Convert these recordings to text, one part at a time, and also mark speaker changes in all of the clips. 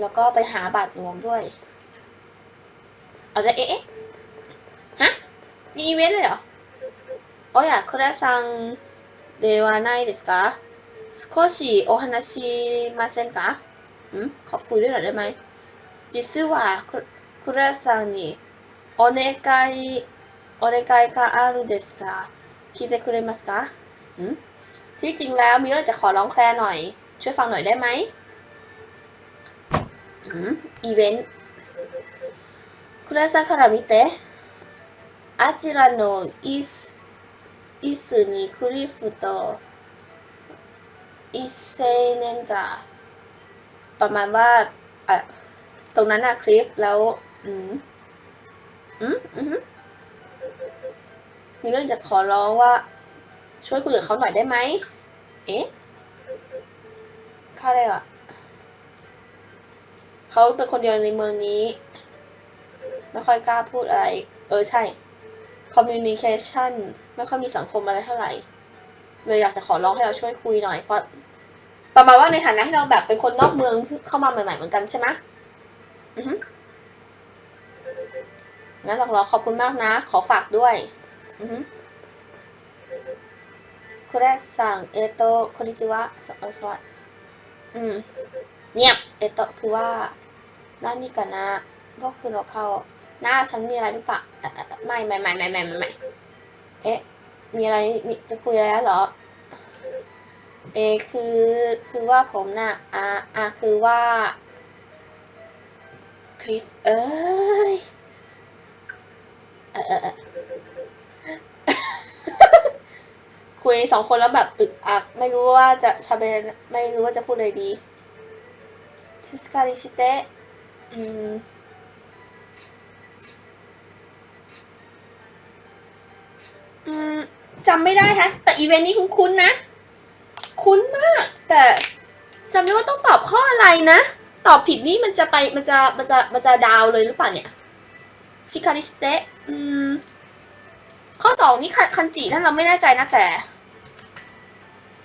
Speaker 1: แล้วก็ไปหาบาทหลวงด้วย เอาจะเอ๊ะฮะ มีอีเวนต์เลยเหรอโอ้ยอะคุณซังเดวาไนเดสกาชิโอฮานาชิมาเซนกะอืมขอคุยด้วยหน่อยได้ไหมจิซึวะคุณซังนี่โอเนกายโอเนกายกาอารุเดสกาคิดได้คุณเรมัสกะอืมที่จริงแล้วมีเรื่องจะขอร้องแคลหน่อย ช่วยฟังหน่อยได้ไหม อืมอีเวนต์คุระซังから見てあちらの椅子椅子にクリフと一青年がประมาณว่าอ่ะตรงนั้นอะคลิปแล้ว อืม อืมอืมมีเรื่องจะขอร้องว่า ช่วยคุยกับเขาหน่อยได้ไหม เอ๊ะเขาอะไรอ่ะ เขาเป็นคนเดียวในเมืองนี้ ไม่ค่อยกล้าพูดอะไร เออใช่ communication ไม่ค่อยมีสังคมอะไรเท่าไหร่ เลยอยากจะขอร้องให้เราช่วยคุยหน่อย เพราะประมาณว่าในฐานะที่เราแบบเป็นคนนอกเมืองเข้ามาใหม่ๆเหมือนกันใช่ไหมอืองั้นเราขอบคุณมากนะ ขอฝากด้วย อือฮึคุณแรกสั่งเอโตคนิจิวะสวัสดีอืมเงียบเอโตคือว่า หน้านี่กันนะพวกคุณเราเข้า หน้าฉันมีอะไรหรือเปล่าไม่ไม่ไม่ไม่ไม่ไม่ไม่เอ๊ะ มีอะไรมีจะคุยอะไรแล้วเหรอ เอคือคือว่าผมน่ะอ่าอ่าคือว่าคลิปเอ้ยเออคุยสองคนแล้วแบบอึกอักไม่รู้ว่าจะชาเบนไม่รู้ว่าจะพูดอะไรดีชิสการิชิเตะ อืมอืมจำไม่ได้ฮะ แต่อีเวนต์นี้คุ้นๆนะ คุ้นมาก แต่จำไม่ว่าต้องตอบข้ออะไรนะ ตอบผิดนี่มันจะไปมันจะมันจะมันจะดาวเลยหรือเปล่าเนี่ย ชิคาริสเตะอืม ข้อสองนี่คันคันจินั่นเราไม่แน่ใจนะแต่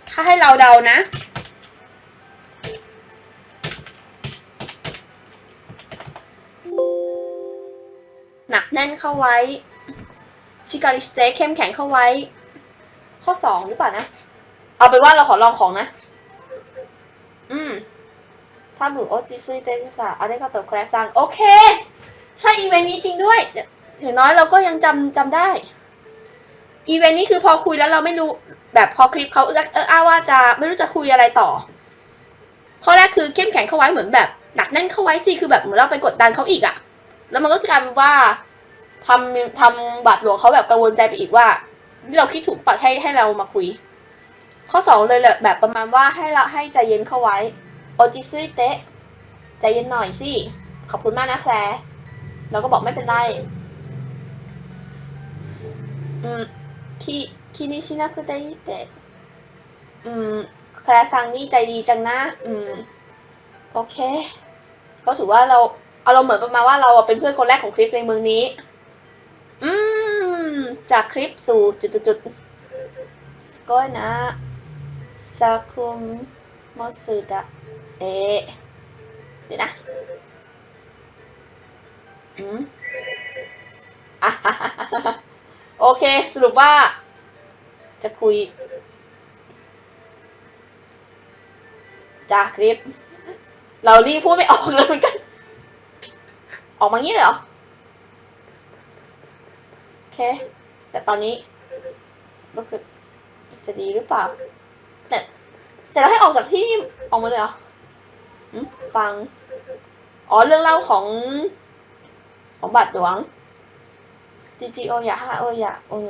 Speaker 1: ถ้าให้เราเดานะ หนักแน่นเข้าไว้ ชิการิสเตเข้มแข็งเข้าไว้ ข้อสองหรือเปล่านะ เอาไปนว่าเราขอลองของนะ อืมถ้าบุโอจิซุยเตะสะอะไรก็ตกแคลซังโอเค ใช่อีเวนต์นี้จริงด้วยอย่างน้อยเราก็ยังจำจำได้ อีเวนต์นี้คือพอคุยแล้วเราไม่รู้ แบบพอคลิปเขาเออเอออาว่าจะไม่รู้จะคุยอะไรต่อ ข้อแรกคือเข้มแข็งเข้าไว้เหมือนแบบหนักแน่นเข้าไว้สิคือแบบเหมือนเราไปกดดันเขาอีกอะ แล้วมันก็จะกลายเป็นว่าทำทำบาดหลวงเขาแบบกังวลใจไปอีกว่านี่เราคิดถูกปัดให้ให้เรามาคุย ข้อสองเลยแหละแบบประมาณว่าให้เราให้ใจเย็นเข้าไว้โอจิซุยเตะใจเย็นหน่อยสิขอบคุณมากนะแคลร์เราก็บอกไม่เป็นไรอืมคิคินิชินาคุเตอิเตะอืมแคลร์ซังนี่ใจดีจังนะ อืม โอเค ก็ถือว่าเรา อาเราเหมือนประมาณว่าเราเป็นเพื่อนคนแรกของคลิปในเมืองนี้ อืม จากคลิปสู่จุดจุดๆสกอยนะซาคุมโมสึดะเอะเดี๋ยวนะอืมโอเค สรุปว่า จะคุย จากคลิป เรารีบพูดไม่ออกเลยเหมือนกัน ออกมางี้เลยเหรอ โอเค แต่ตอนนี้มันคือจะดีหรือเปล่าแต่เสร็จแล้วให้ออกจากที่ออกมาเลยเหรอฟัง อ๋อ เรื่องเล่าของ ของบัตรหลวงจีจีโอยะฮะโอยะโอย